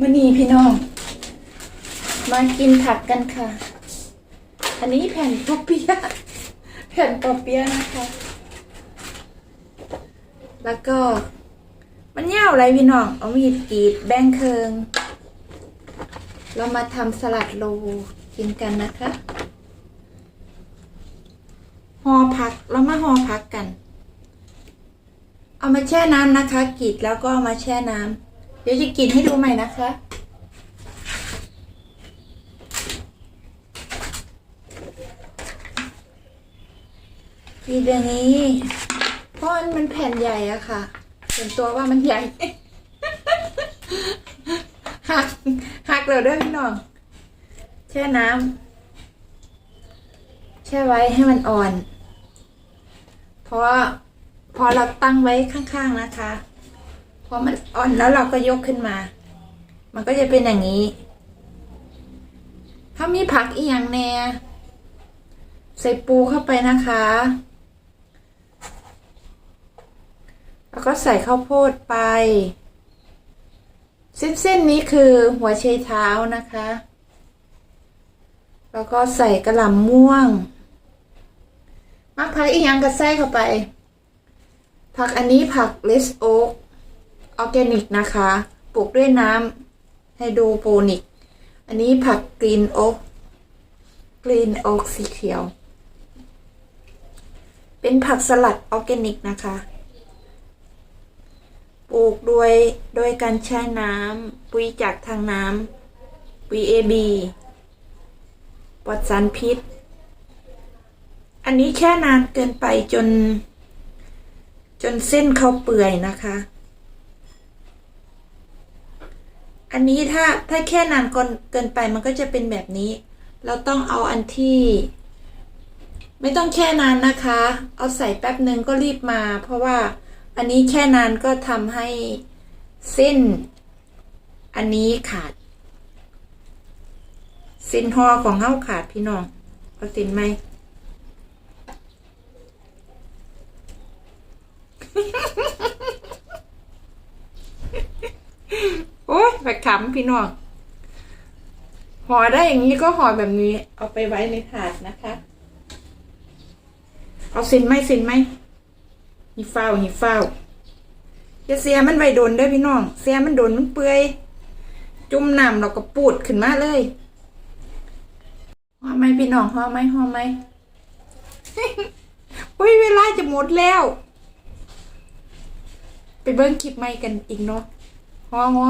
มื่อนี้พี่น้อง มากินผักกันค่ะ อันนี้แผ่นปอเปียะแผ่นปอเปียะนะคะ แล้วก็ มันเง่าอะไรพี่น้อง เอามีดกรีดแบ่งเคิง เรามาทำสลัดโลกินกันนะคะห่อผักเรามาห่อผักกัน เอามาแช่น้ำนะคะกรีดแล้วก็เอามาแช่น้ำ ดี๋ยวจะกรีดให้ดูใหม่นะคะกรีดอย่างนี้ เพราะมันแผ่นใหญ่อะค่ะ ส่วนตัวว่ามันใหญ่ หัก หักเลยด้วยพี่น้อง แช่น้ำ แช่ไว้ให้มันอ่อน เพราะพอเราตั้งไว้ข้างๆนะคะ พอมันอ่อนแล้วเราก็ยกขึ้นมา มันก็จะเป็นอย่างนี้ถ้ามีผักอีกอย่างแน่ใส่ปูเข้าไปนะคะ แล้วก็ใส่ข้าวโพดไป เส้นๆนี้คือหัวไชเท้านะคะ แล้วก็ใส่กระหล่ำม่วง มักผักอีกอย่างก็ใส่เข้าไป ผักอันนี้ผักเลสโอ๊ก ออร์แกนิกนะคะ ปลูกด้วยน้ำไฮโดรโปนิก อันนี้ผักกรีนโอ๊กกรีนโอ๊กสีเขียว เป็นผักสลัดออร์แกนิกนะคะ ปลูกโดยโดยการใช้น้ำปุ๋ยจากทางน้ำปุ๋ย AB ปลอดสารพิษ อันนี้แช่นานเกินไปจน จนเส้นเขาเปื่อยนะคะ อันนี้ถ้าถ้าแค่นานเกินไปมันก็จะเป็นแบบนี้ เราต้องเอาอันที่ ไม่ต้องแช่นานนะคะ เอาใส่แป๊บหนึ่งก็รีบมา เพราะว่าอันนี้แช่นานก็ทำให้เส้น อันนี้ขาดเส้นหอของเฮาขาดพี่น้องเอาสินไหม โอ้ย ไปขำพี่น้องห่อได้อย่างนี้ก็ห่อแบบนี้ เอาไปไว้ในถาดนะคะ เอาสินไหมสินไหมหีฟ้าวหีฟ้าวอย่าเสียมันไว้โดนด้อพี่น้อง เสียมันโดนมันเปื่อย จุ่มน้ำเราก็ปูดขึ้นมาเลยห่อไหมพี่น้องห่อไหมห่อไหมอุ้ยเวลาจะหมดแล้ว ไปเบิ้งคลิปใหม่กันอีกเนาะห่อห่อ